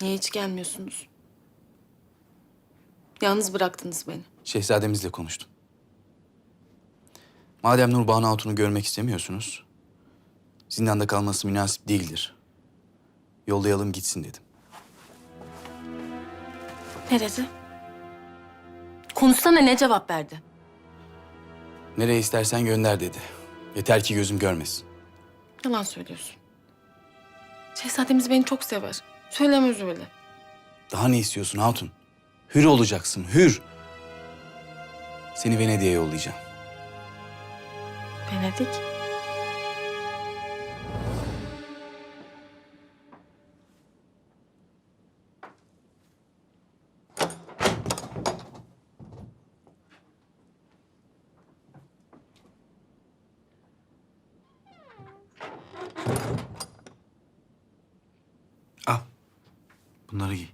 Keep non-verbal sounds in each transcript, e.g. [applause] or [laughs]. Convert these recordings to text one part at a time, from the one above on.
Niye hiç gelmiyorsunuz? Yalnız bıraktınız beni. Şehzademizle konuştum. Madem Nurbanu Hatun'u görmek istemiyorsunuz, zindanda kalması münasip değildir. Yollayalım gitsin dedim. Ne dedi? Konuşsana ne cevap verdi? Nereye istersen gönder dedi. Yeter ki gözüm görmesin. Yalan söylüyorsun. Şehzademiz beni çok sever. Söylemez öyle. Daha ne istiyorsun Hatun? Hür olacaksın, hür. Seni Venedik'e yollayacağım. Venedik. Al. Bunları giy.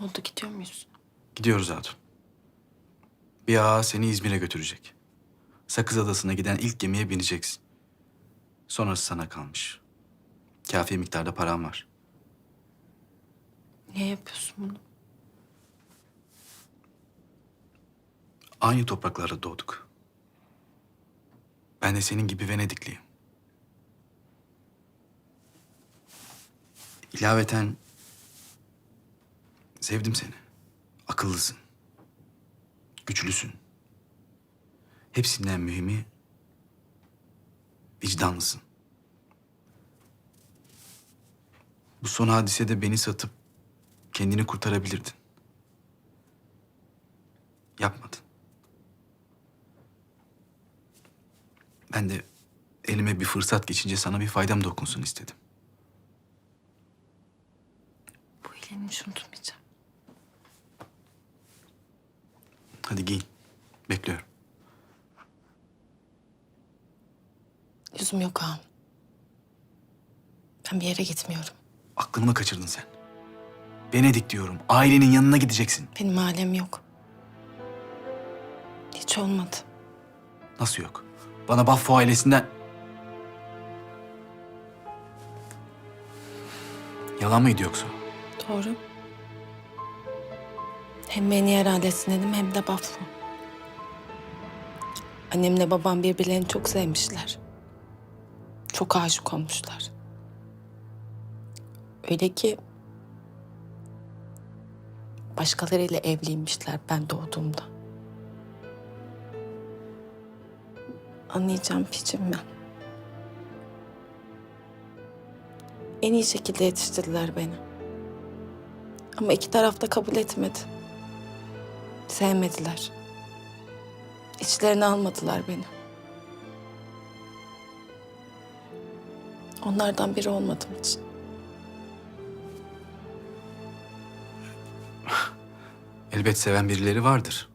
Ne oldu gidiyor muyuz? Gidiyoruz Hatun. Bir ağa seni İzmir'e götürecek. Sakız Adası'na giden ilk gemiye bineceksin. Sonrası sana kalmış. Kafi miktarda param var. Niye yapıyorsun bunu? Aynı topraklarda doğduk. Ben de senin gibi Venedikliyim. İlaveten sevdim seni. Akıllısın. Güçlüsün. Hepsinden mühimi vicdanlısın. Bu son hadisede beni satıp kendini kurtarabilirdin. Yapmadın. Ben de elime bir fırsat geçince sana bir faydam dokunsun istedim. Bu iyiliğini hiç unutmayacağım. Hadi giyin. Bekliyorum. Yüzüm yok ağam. Ben bir yere gitmiyorum. Aklını mı kaçırdın sen? Venedik diyorum. Ailenin yanına gideceksin. Benim ailem yok. Hiç olmadı. Nasıl yok? Bana Baffo ailesinden... Yalan mıydı yoksa? Doğru. Hem beni yer ailesinden hem de Bafra. Annemle babam birbirlerini çok sevmişler. Çok aşık olmuşlar. Öyle ki başkalarıyla evliymişler ben doğduğumda. Anlayacağım piçim ben. En iyi şekilde yetiştirdiler beni. Ama iki taraf da kabul etmedi. Sevmediler. İçlerine almadılar beni. Onlardan biri olmadım hiç. [laughs] Elbet seven birileri vardır.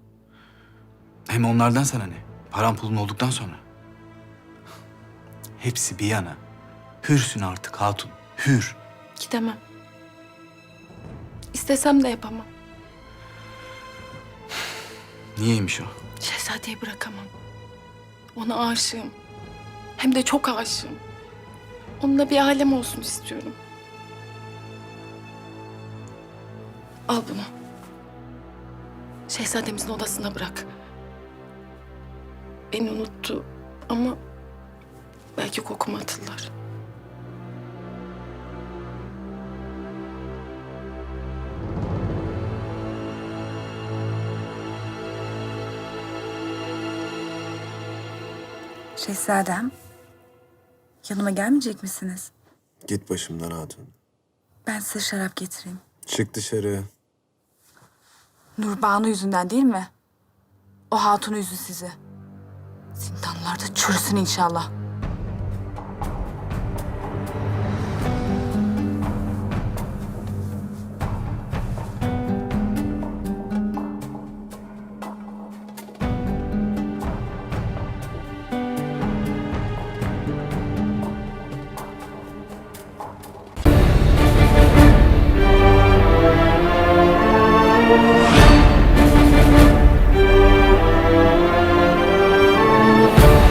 Hem onlardan sana ne? Paran pulun olduktan sonra. Hepsi bir yana. Hürsün artık hatun. Hür. Gidemem. İstesem de yapamam. Niyeymiş o? Şehzadeyi bırakamam. Ona aşığım. Hem de çok aşığım. Onunla bir alem olsun istiyorum. Al bunu. Şehzademizin odasına bırak. Beni unuttu ama belki kokumu hatırlar. Şehzadem, yanıma gelmeyecek misiniz? Git başımdan hatun. Ben size şarap getireyim. Çık dışarı. Nurbanu yüzünden değil mi? O hatun yüzü sizi. Zindanlarda çürüsün inşallah.